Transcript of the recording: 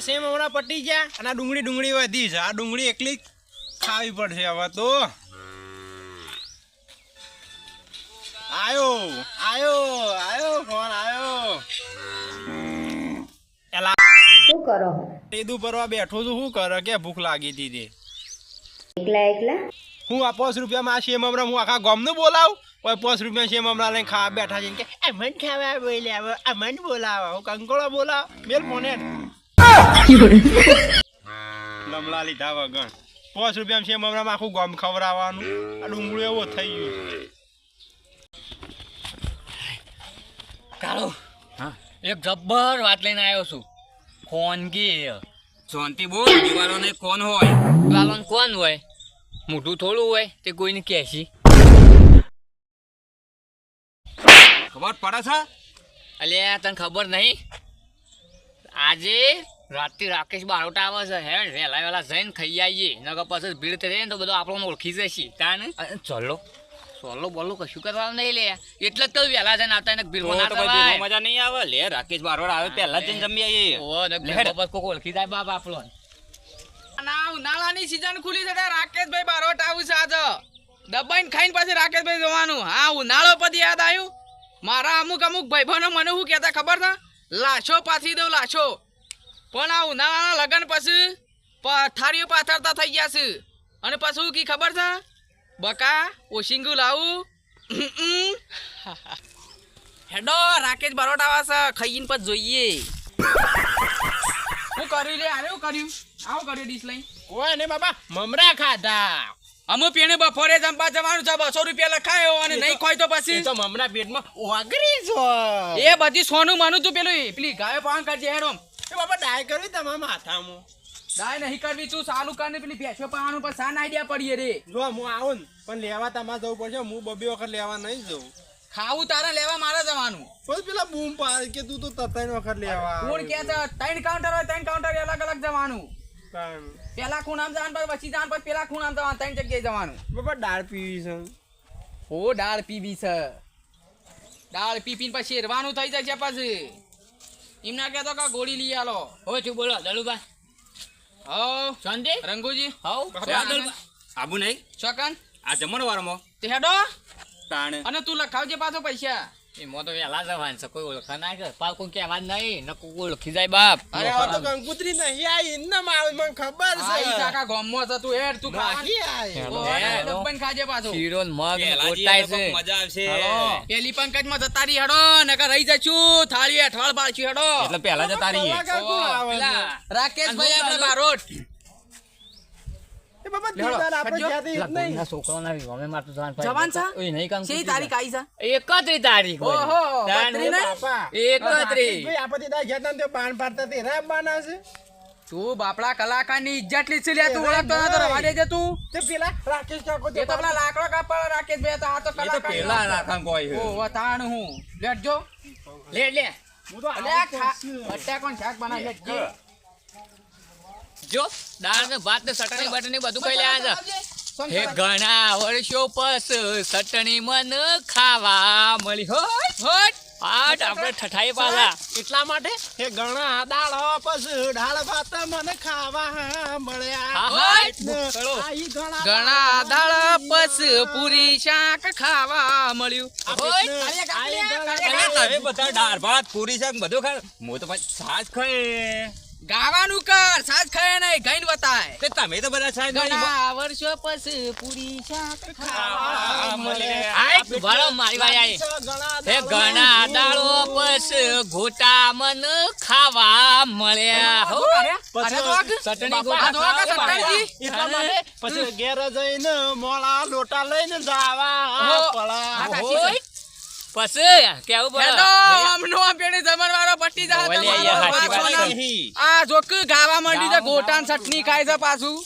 આ સેમ હમણાં પટી ગયા અને આ ડુંગળી ડુંગળી વધી છે. આ ડુંગળી એકલી ખાવી પડશે હવે તો. આયો આયો આયો ફોન આયો. એલા શું કરો ટેદુ પરવા બેઠો છું. શું કરે? કે ભૂખ લાગી હતી તે. એકલા એકલા? હું આ પાંચ રૂપિયામાં આ સેમ હમણાં હું આખા ગામનું બોલાવું? કોઈ પાંચ રૂપિયા શેમ હમણાં લઈને ખાવા બેઠા છે કે આ મન ખાવા બોલ્યા આ મન બોલાવે હું કંકોળો બોલાવો. મેલ ફોને લમલા લીધા વગર. પાંચ રૂપિયા છે હમણાં આખું ગમ ખવડાવવાનું. આ ડુંગળું એવો થઈ ગયું. કાળો એક જબ્બર વાત લઈને આવ્યો છું. ફોન કે શાંતિ બોલ દિવાલો ને કોણ હોય. લાલન કોણ હોય. મોટું થોડું હોય તે કોઈને કહેશી ખબર પડે છે? અલ્યા તને ખબર નહીં? આજે રાતે રાકેશ બારોટા આવે છે હે વહેલા વહેલા જઈને ખાઈ આવીએ. નકર પછી ભીડ થઈ જાય ને તો બધો આપણો ઓળખી જશે. તાને ચલો. સોલો બોલો કશું કરવાનું નહીં લે. એટલે જ તો વહેલા જઈને આવતા ને ના. ભેગો મજા નહીં આવે. લે રાકેશ બારોડા આવે પહેલા જઈને જમી આવીએ. ઓ ને બસ કોક ઓળખી જાય બાપ આપણો. ના ઉનાળાની સીઝન ખુલી છે રાકેશભાઈ બારોટ આવું છે આજે. દબાઈને ખાઈને પછી રાકેશભાઈ જવાનું. હા ઉનાળો પછી યાદ આવ્યું. મારા અમુક અમુક ભાઈબંધો મને શું કહેતા ખબર છે? લાશો પાછી દઉં લાશો. પણ આ ઉનાળાના લગ્ન પછી પથારીઓ પાથરતા થઈ ગયા છે. અને પછી કી ખબર છે? બકા ઓશિંગુ લાવું. હેડો રાકેશ બરોડા છે ખાઈને પછી જોઈએ. હું કર્યું લે આરે હું કર્યું? આવું કર્યું ડીશ લઈ કોઈ ને બાબા મમરા ખાધા. અમે પેણે બપોરે જમવા જવાનું છે બસો રૂપિયા લખાયો અને નહીં ખોય તો પછી? તો મમરા પેટમાં ઓગરી છો એ બધી સોનું માનું તું પેલું પેલી ગાયો પાન કરજે હેડો. એ બાપા ડાય કરવી તમારા માથામાં. ડાય નહીં કરવી છું સાલું કરીને પેલી ભેંસો પાવાનું પણ સાન આઈડિયા પડીએ રે? જો હું આવું ને પણ લેવા તમારે જવું પડશે હું બબે વખત લેવા નહીં જવું ખાવું તારે લેવા મારે જવાનું. કોઈ પેલા બૂમ પાડ કે તું તો ત્રણ વખત લેવા કોણ કે છે? ત્રણ કાઉન્ટર હોય ત્રણ કાઉન્ટર અલગ અલગ જવાનું. પેલા ખૂણામાં જવાનું પછી વચ્ચે જવાનું પછી પેલા આમ જવાનું ત્રણ જગ્યાએ જવાનું. બાપા દાળ પીવી છે. ઓ દાળ પીવી છે. દાળ પીપીને પછી શેરવાનું થઈ જાય છે પછી. એમ ના કહેતો કે ગોળી લઈ આલો. હવે શું બોલો દલુબા હો શાંતિ? રંગુજી? હો આબુ નહીં? ચોકન? આ જમણ વારમાં તે હેડો. તાણ. અને તું લખાવજે પાછો પૈસા. એમાં તો વહેલા જવાનું છે કોઈ ઓળખા ના કરે પાવ કહેવા નહીં ન ઓળખી જાય બાપ. અરે આ તો કંકુતરી નહીં મને ખબર આ કાકા ગામમાં ડબ્બાને ખાજે પાછો. શીરો ને મગ ગોટાય છે. મજા આવશે. પેલી પંકજમાં જતા રહી હેડો નકર રહી જશું થાળી અઠવાળ પાછી હેડો. એટલે પહેલા જતા રહી રાકેશભાઈ આપણે બારોટ. જ તારીખ તા ને? તે બાણ પાડતા તે રામ બાના છે તું બાપડા કલાકારની ઇજ્જત લીધી લે તું ઓળખતો નતો રવા દેજે તું. તે પેલા રાકેશ કાકો તે તો પેલા લાકડો કાપા રાકેશ બે તો આ તો કલાકાર પેલા રાખવાનું કોઈ ઓ વતાણ હું. લેટજો લે. લે હું તો અલે ખા. બટાકો કોણ શાક બનાવી લેટજે જો દાળ ને ભાત ને ચટણી બટણી બધું કઈ લેવા છે. હે ઘણા વર્ષો પસ ચટણી મન ખાવા મળી. Hot hot. આટ આપણે ઠઠાઈ પાલા. એટલા માટે? હે ઘણા દાળ પછી દાળ ભાત મને ખાવા મળ્યા. ઘણા દાળ પસ પૂરી શાક ખાવા મળ્યું. હોટ. તમે બધા દાળ ભાત પૂરી શાક બધું ખાય. હું તો પછી છાશ ખાય ગાવાનું કર સાજ ખાય નહીં ગઈન બતાય. તે તમે તો બધા સાજ ઘણા વર્ષો પસ પૂરી શાક ખાવા મળ્યા. આય ભરો મારી ભાઈ આય હે ઘણા દાળો પસ ઘોટા મન ખાવા મળ્યા. હો ચટણી ગોટા માટે પછી ઘેર જઈને મોળા લોટા લઈને જાવા પળા. પછી કેવું પડે? આમનો આમ પેલી જમણવારો પટી જા ઓલે તમારો યાર, પાછો વાત નામ. નહીં. આ જોક ગાવા માંડી છે ગોટાન ચટણી ખાય છે પાછું